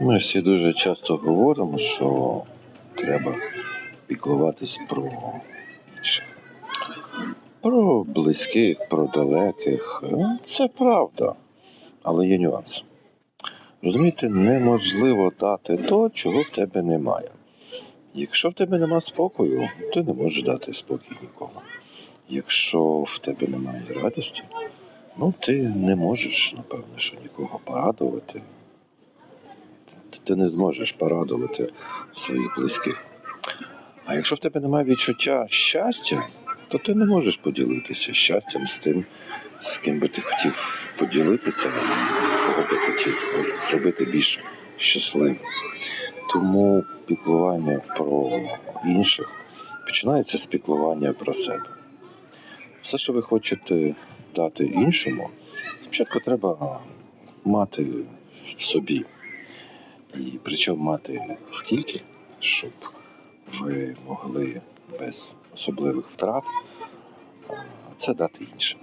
Ми всі дуже часто говоримо, що треба піклуватись про інших. Про близьких, про далеких. Це правда. Але є нюанс. Розумієте, неможливо дати то, чого в тебе немає. Якщо в тебе нема спокою, ти не можеш дати спокій нікому. Якщо в тебе немає радості, ну ти не можеш, напевно, що нікого порадувати. Ти- не зможеш порадувати своїх близьких. А якщо в тебе немає відчуття щастя, то ти не можеш поділитися щастям з тим, з ким би ти хотів поділитися, кого би хотів зробити більш щасливим. Тому піклування про інших починається з піклування про себе. Все, що ви хочете дати іншому, спочатку треба мати в собі. І причому мати стільки, щоб ви могли без особливих втрат це дати іншим.